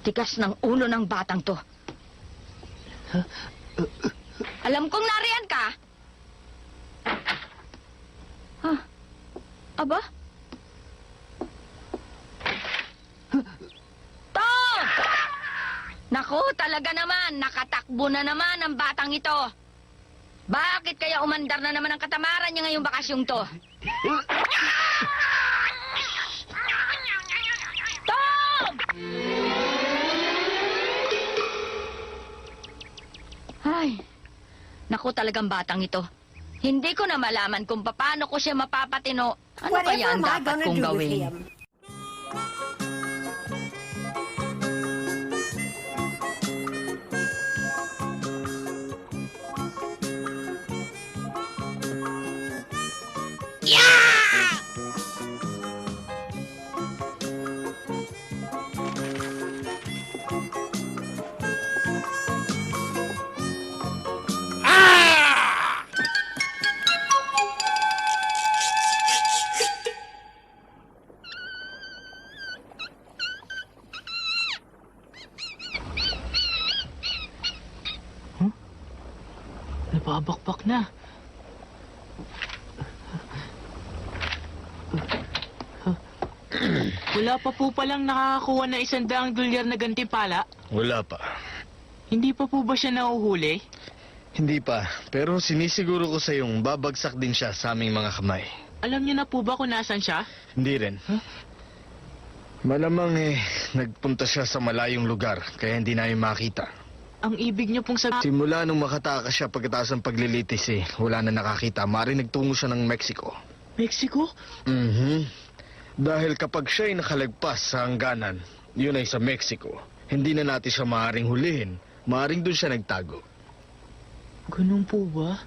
Tikas ng ulo ng batang to. Alam kong nariyan ka. Huh? Aba? Tom! Naku, talaga naman. Nakatakbo na naman ang batang ito. Bakit kaya umandar na naman ang katamaran niya ngayong bakasyong to? naku talagang batang ito. Hindi ko na malaman kung paano ko siya mapapatino. Ano kaya Whatever ang am I dapat kong gawin? Wala pa po palang nakakakuha ng isang daang dolyar na gantimpala. Wala pa. Hindi pa po ba siya nauhuli? Hindi pa. Pero sinisiguro ko sa yung babagsak din siya sa aming mga kamay. Alam niyo na po ba kung nasan siya? Hindi rin. Huh? Malamang eh, nagpunta siya sa malayong lugar, kaya hindi namin makita. Ang ibig niyo pong sabihin... Simula nung makatakas siya pagkatapos ng paglilitis eh, wala na nakakita. Mari nagtungo siya ng Mexico. Mexico? Mhm. Dahil kapag siya ay nakalagpas sa hangganan, yun ay sa Mexico. Hindi na natin siya maaaring hulihin. Maaaring doon siya nagtago. Ganun po ba?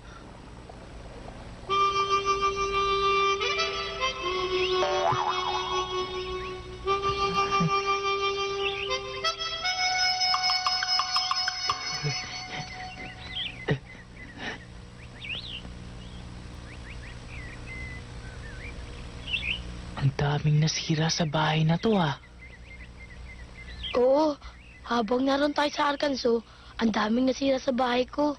Nasira sa bahay na to ah. Oo, habang naroon tayo sa Arkansas, ang daming nasira sa bahay ko.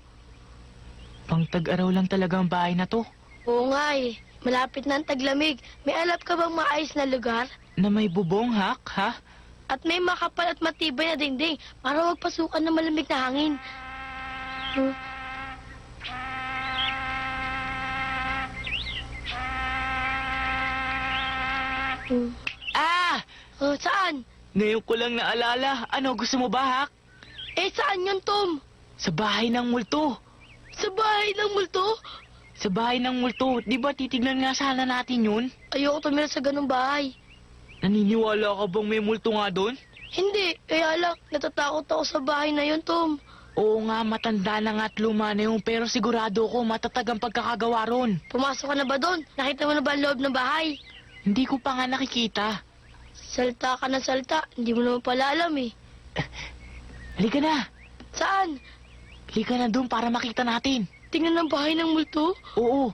Pang tag-araw lang talaga ang bahay na to. Oo nga eh, malapit na ang taglamig. May alap ka bang maayos na lugar? Na may bubong hak, ha? At may makapal at matibay na dingding para magpasukan ng malamig na hangin. Hmm. Hmm. Ah! Oh, saan? Ngayon ko lang naalala. Ano, gusto mo ba, Hak? Eh, saan yun, Tom? Sa bahay ng multo. Sa bahay ng multo? Sa bahay ng multo. Di ba titignan nga sana natin yun? Ayoko tumira sa ganung bahay. Naniniwala ka bang may multo nga doon? Hindi, kaya lang, natatakot ako sa bahay na yun, Tom. Oo nga, matanda na nga at luma na yun, pero sigurado ko matatag ang pagkakagawa ron. Pumasok ka na ba doon? Nakita mo na ba ang loob ng bahay? Hindi ko pa nga nakikita. Salta ka ng salta, hindi mo naman pala alam eh. Halika na. Saan? Halika na doon para makita natin. Tingnan ang bahay ng multo? Oo.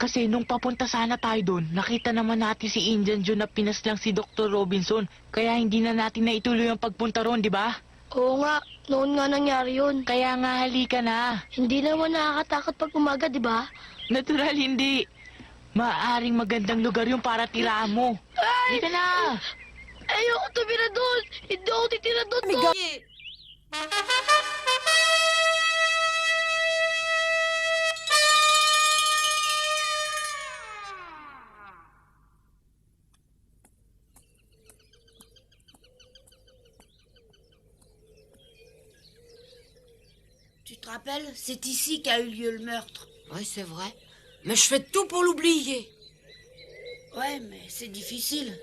Kasi nung papunta sana tayo doon, nakita naman natin si Indian John na pinaslang si Dr. Robinson. Kaya hindi na natin naituloy ang pagpunta ron, di ba? Oo nga, noon nga nangyari yun. Kaya nga halika na. Hindi naman nakakatakot pag umaga, di ba? Natural hindi. Maaring magandang lugar yung para tirahan mo. Ay! Halika na. Ayoko tumira doon! Hindi ako titira doon, Tom! Tu te rappelles? C'est ici qu'a eu lieu le meurtre. Ouais, c'est vrai. Mais je fais tout pour l'oublier. Ouais, mais c'est difficile.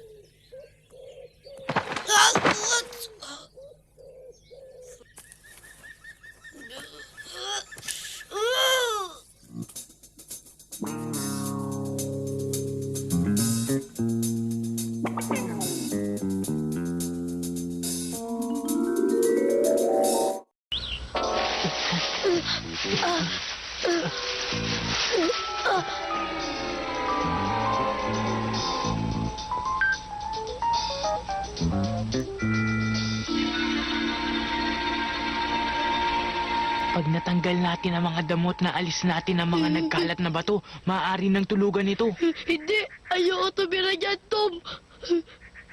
Damot na alis natin ang mga nagkalat na bato, maaari ng tulugan ito. Hindi! Ayoko tumira dyan, Tom!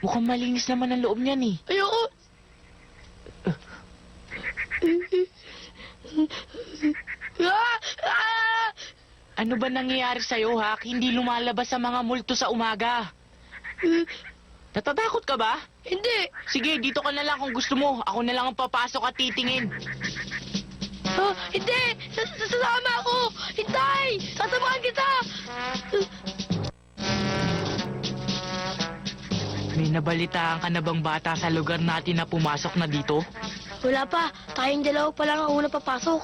Mukhang malinis naman ang loob niyan eh. Ayoko! Ah! Ah! Ano ba nangyayari sa'yo, Hak? Hindi lumalabas sa mga multo sa umaga. Natatakot ka ba? Hindi! Sige, dito ka na lang kung gusto mo. Ako na lang ang papasok at titingin. Ah, hindi! Sa- sa- Sasama ako! Hintay! Sasamahan kita! May nabalitaan ka na bang bata sa lugar natin na pumasok na dito? Wala pa. Tayong dalawa pa lang ang una papasok.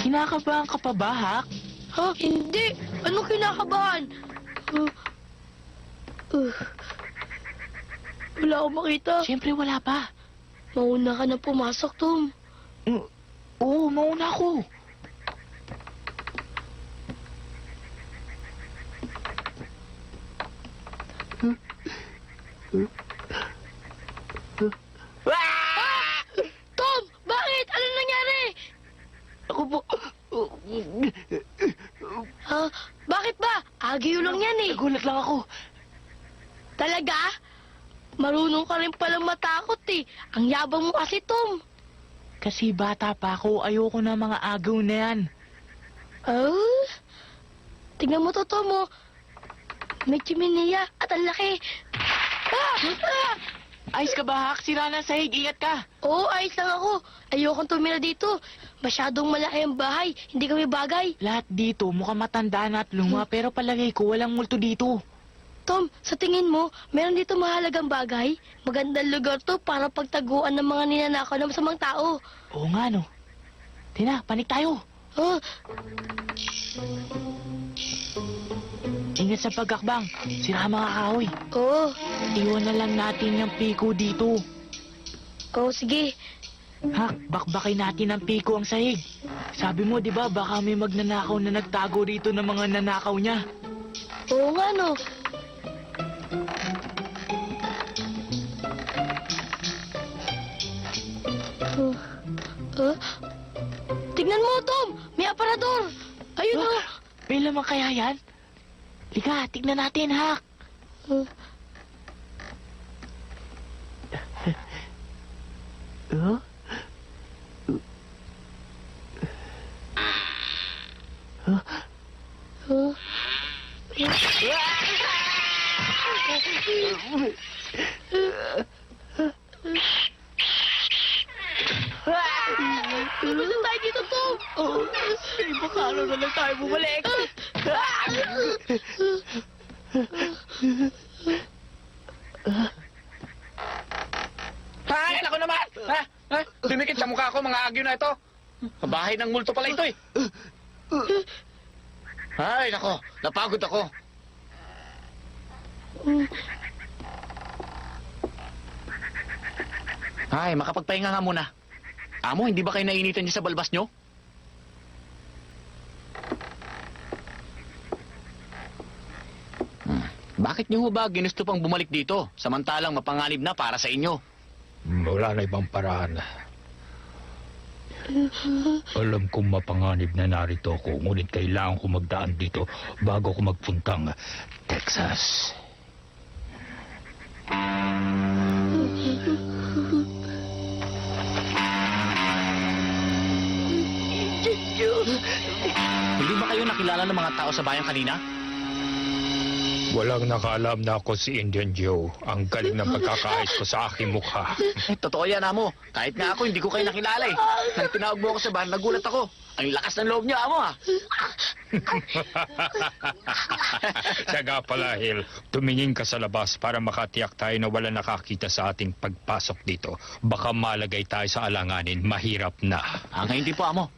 Kinakabahan ka pa ba, Hak? Ha? Hindi! Anong kinakabahan? Uh, uh, wala akong makita. Siyempre wala pa. Mauna ka na pumasok, Tom. Mm, Oo, mauna ako. Ah! Tom! Bakit? Ano nangyari? Ako po. Ha? Bakit ba? Agyo lang yan eh. Nagulat lang ako. Talaga? Marunong ka rin palang matakot eh. Ang yabang mo kasi, Tom. Kasi bata pa ako, ayoko na mga agaw na yan. Oh? Tingnan mo to, Tom, oh. May chiminiya at ang laki. Ah! Ah! Ayos ka ba, Hak? Sira na sahig, ingat ka. Oo, ayos lang ako. Ayokong tumira dito. Masyadong malaki ang bahay. Hindi kami bagay. Lahat dito mukhang matanda na at luma, pero palagay ko walang multo dito. Tom, sa tingin mo, meron dito mahalagang bagay? Magandang lugar to para pagtaguan ng mga ninanakaw ng masamang tao. Oo nga, no. Tina, panik tayo. Oh, Ingat sa pagkakbang. Sira ang mga kahoy. oo, Iwan na lang natin yung piko dito. oo, sige. Hak, bakbakin natin ng piko ang sahig. Sabi mo, di ba, baka may magnanakaw na nagtago rito ng mga nanakaw niya. Oo nga, no. Lamang kaya yan? Liga, tignan natin, Hak. Uh, Huh? uh, Lumabas na tayo dito, Tom! Oh, eh, baka ano na lang tayo bumalik. Hay, nako naman! Ha? Ha? Dumikit sa mukha ko mga agyo na ito. Bahay ng multo pala ito eh. Ay, nako. Napagod ako. Ay, makapagpahinga nga muna. Amo, hindi ba kayo nainitan niyo sa balbas niyo? Bakit niyo ho ba ginusto pang bumalik dito? Samantalang mapanganib na para sa inyo. Wala na ibang paraan. Alam kong mapanganib na narito ako, ngunit kailangan ko magdaan dito bago ko magpuntang Texas. Hindi ba kayo nakilala ng mga tao sa bayan kanina? Walang nakaalam na ako si Indian Joe. Ang galing ng pagkakais ko sa aking mukha. Totoo yan, amo. Kahit nga ako, hindi ko kayo nakilala eh. Nang tinawag mo ako sa bahan, nagulat ako. Ang lakas ng loob niyo, amo ah. Siya nga pala, Hill. Tumingin ka sa labas para makatiyak tayo na wala nakakita sa ating pagpasok dito. Baka malagay tayo sa alanganin. Mahirap na. Ah, ngayon di po, amo.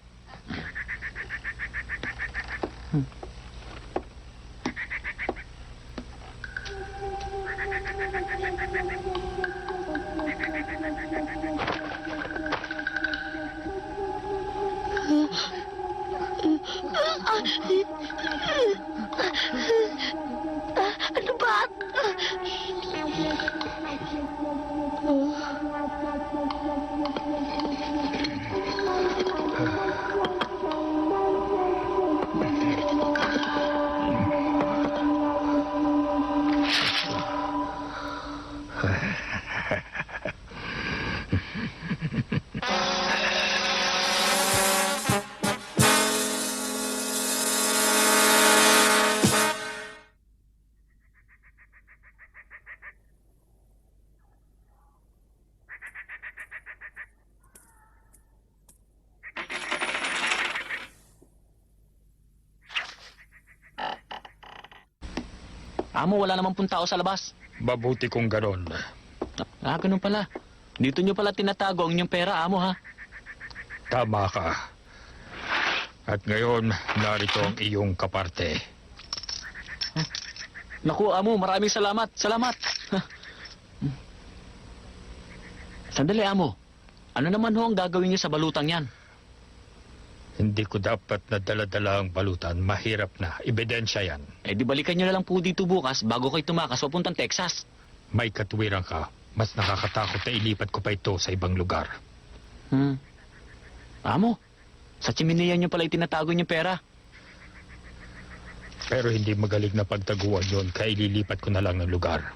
Amo, wala naman pong tao sa labas. Mabuti kung ganon. Ah, ganun pala. Dito nyo pala tinatago ang inyong pera, amo ha. Tama ka. At ngayon, narito ang iyong kaparte. Naku, amo, maraming salamat. Salamat. Sandali, amo. Ano naman ho ang gagawin niyo sa balutang yan? Hindi ko dapat na dala-dala ang balutan. Mahirap na. Ebidensya yan. Eh di balikan nyo na lang po dito bukas bago kayo tumakas papuntang Texas. May katwiran ka. Mas nakakatakot na ilipat ko pa ito sa ibang lugar. Hmm. Amo, sa chiminea nyo pala itinatago yung pera. Pero hindi magaling na pagtaguan yon kaya ililipat ko na lang ng lugar.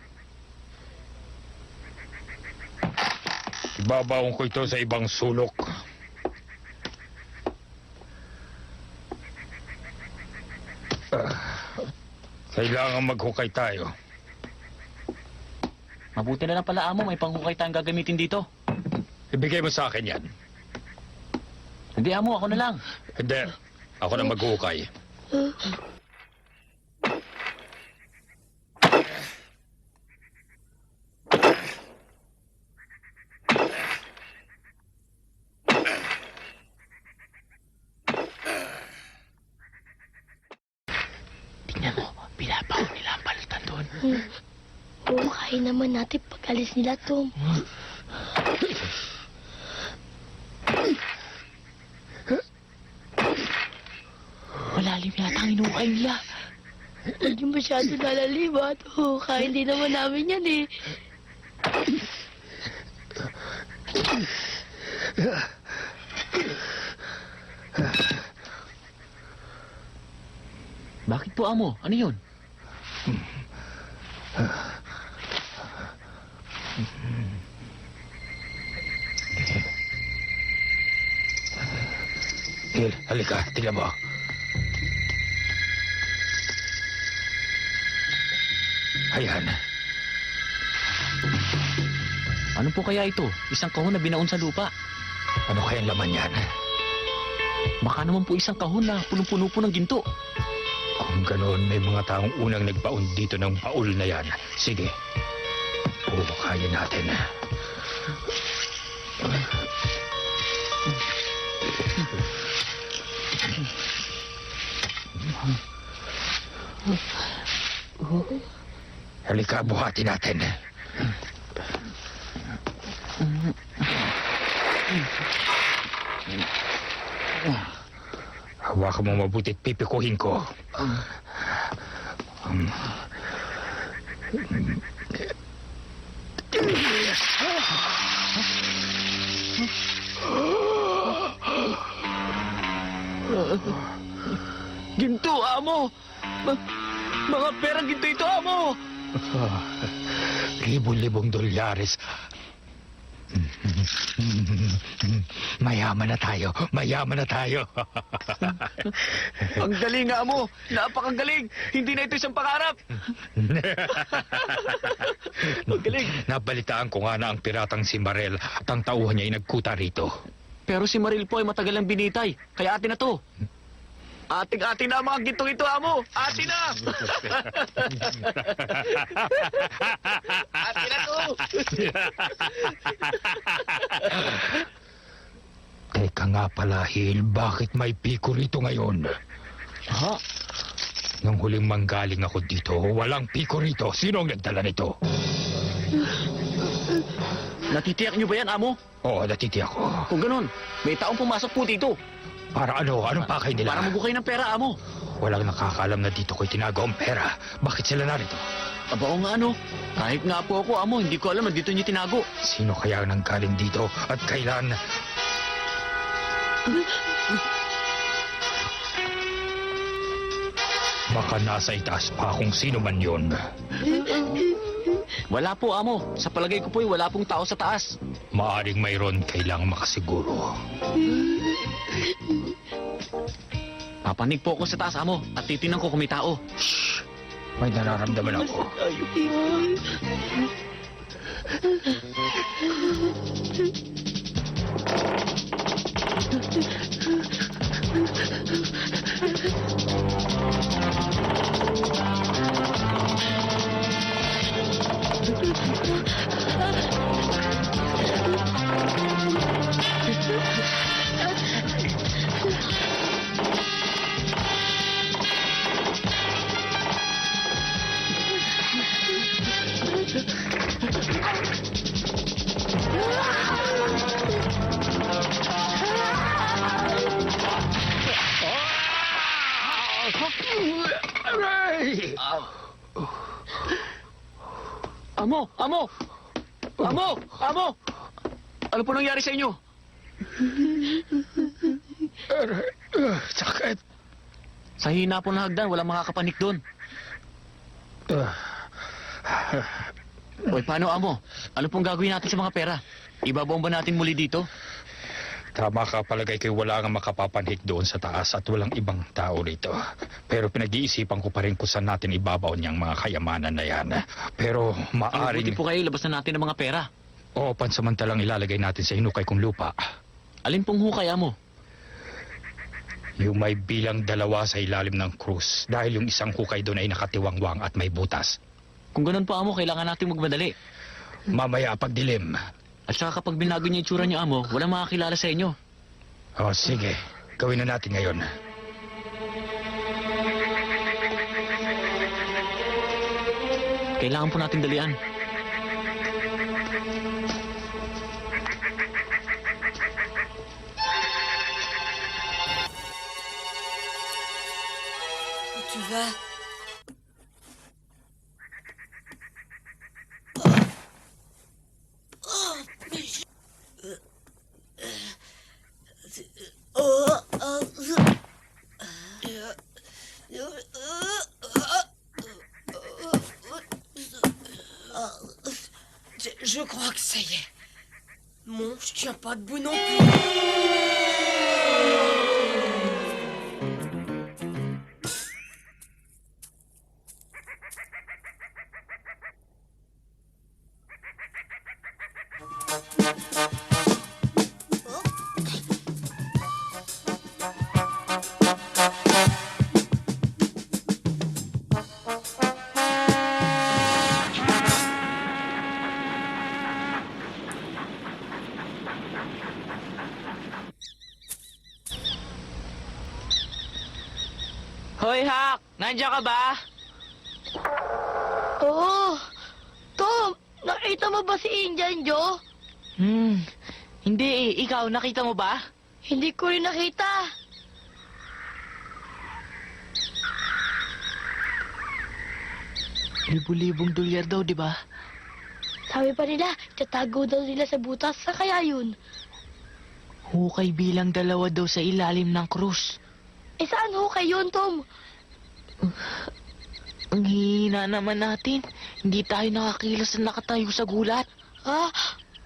Ibabaon ko ito sa ibang sulok. Ah, kailangan maghukay tayo. Mabuti na lang pala, amo, may panghukay tayong gagamitin dito. Ibigay mo sa akin yan. Hindi, amo, ako na lang. Hindi. Ako na maghukay. Tingnan mo, pinapaw nila ang balutan doon. Oo, kaya naman natin pag alis nila, Tom. Malalim yata ang inukay nila. Huwag yung masyado nalalibat. Oo, kaya hindi naman namin yan eh. Bakit po, amo? Ano yun? Hil, halika. Tingnan mo. Ayan. Ano po kaya ito? Isang kahon na binaon sa lupa. Ano kayang laman yan? Baka naman po isang kahon na punong-puno po ng ginto. Kung ganoon, may mga taong unang nagbaon dito ng baul na yan. Sige. Kaya natin. Halika, buhati natin. Hawakan mo mabuti at pipikuhin ko. Ginto, amo! Ma- mga perang ginto ito, amo! Libo-libong dolyares. Mayaman na tayo. Mayaman na tayo. Ang galing, amo! Napakagaling! Hindi na ito isang pangarap! Ang galing! Nabalitaan ko nga na ang piratang si Marel at ang tauhan niya ay nagkuta rito. Pero si Maril po ay matagal ang binitay. Kaya atin na to. Ating-ating na ang mga gintong ito, amo! Atin na! atin na to! Teka nga pala, Hil, bakit may piko rito ngayon? Ha? Nung huling manggaling ako dito, walang piko rito. Sino ang nagdala nito? Natitiyak niyo ba yan, amo? Oo, natiti ako. Kung ganun, may taong pumasok po dito. Para ano? Anong pakay nila? Para magukay ng pera, amo. Walang nakakaalam na dito ko'y tinago ang pera. Bakit sila narito? Aba o nga ano, kahit nga po ako, amo, hindi ko alam na dito niyo tinago. Sino kaya ang nanggaling dito at kailan? Baka nasa itaas pa kung sino man yun. Wala po, amo. Sa palagay ko po, wala pong tao sa taas. Maaring mayroon kailangang makasiguro. Papanig po ako sa taas, amo, at titingnan ko kung may tao. May nararamdaman ako. Amo! Po nangyari sa inyo? Uh, sakit. Sa hina po na hagdan, walang makakapanik doon. Uh, Hoy, paano, Amo? Ano pong gagawin natin sa mga pera? Ibabomba natin muli dito? Tama ka palagay kay wala nga makapapanhik doon sa taas at walang ibang tao rito. Pero pinag-iisipan ko pa rin kung saan natin ibabaw niyang mga kayamanan na yan. Pero Ang maaring... buti po kayo, labas na natin ang mga pera. Oo, pansamantalang ilalagay natin sa hinukay kong lupa. Alin pong hukay, Amo? Yung may bilang dalawa sa ilalim ng krus. Dahil yung isang hukay doon ay nakatiwangwang at may butas. Kung ganun po, Amo, kailangan natin magmadali. Mamaya pagdilim. At saka kapag binago niyo yung tsura niyo, Amo, walang makakilala sa inyo. O sige, gawin na natin ngayon. Kailangan po natin dalian. Tüve. Nandiyan ka ba? Oo. Tom, nakita mo ba si Indian Joe? Hmm, hindi eh. Ikaw, nakita mo ba? Hindi ko rin nakita. Libo-libong dolyar daw, di ba? Sabi pa nila, tatago daw nila sa butas. Sa kaya yun? Hukay bilang dalawa daw sa ilalim ng krus. Eh saan ho kayo yun, Tom? Ang hihina naman natin. Hindi tayo nakakilos na nakatayo sa gulat. Ha?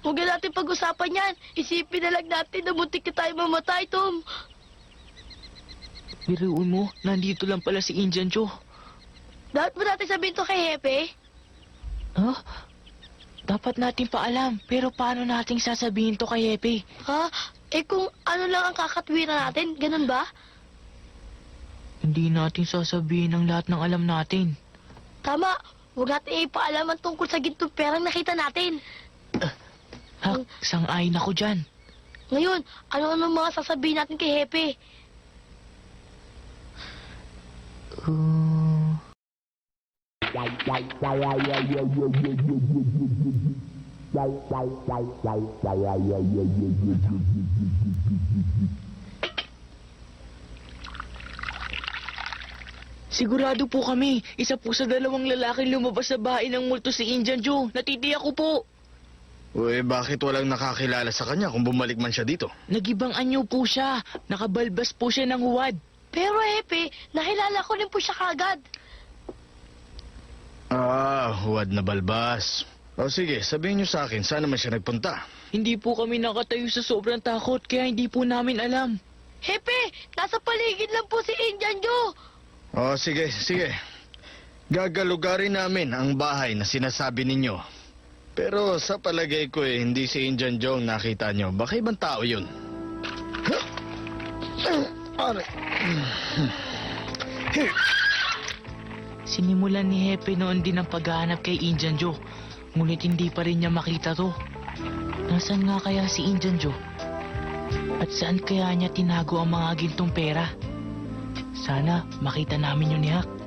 Huwag na natin pag-usapan yan. Isipin na lang natin na muntik na tayo mamatay, Tom. Biruin mo, nandito lang pala si Indian Joe. Dapat ba natin sabihin to kay Hepe? Huh? Dapat natin paalam, pero paano nating sasabihin to kay Epe? Ha? Eh kung ano lang ang kakatwiran natin, ganun ba? Hindi natin sasabihin ang lahat ng alam natin. Tama. Huwag natin ipaalam ang tungkol sa gintong perang nakita natin. Hak, sang-ayon ako dyan. Ngayon, ano-ano mga sasabihin natin kay Hepe? Uh... Sigurado po kami, isa po sa dalawang lalaki lumabas sa bahay ng multo si Indian Joe. Natitiyak ko po. Uy, bakit walang nakakilala sa kanya kung bumalik man siya dito? Nagibang anyo po siya. Nakabalbas po siya ng huwad. Pero Hepe, nakilala ko rin po siya kagad. Ah, huwad na balbas. O sige, sabihin niyo sa akin, saan naman siya nagpunta? Hindi po kami nakatayo sa sobrang takot kaya hindi po namin alam. Hepe, nasa paligid lang po si Indian Joe. O sige, sige. Gagalugarin namin ang bahay na sinasabi ninyo. Pero sa palagay ko eh, hindi si Indian Joe ang nakita nyo. Baka ibang tao yun. Sinimulan ni Hepe noon din ang paghahanap kay Indian Joe. Ngunit hindi pa rin niya makita to. Nasaan nga kaya si Indian Joe? At saan kaya niya tinago ang mga gintong pera? Sana makita namin yun ni Hak.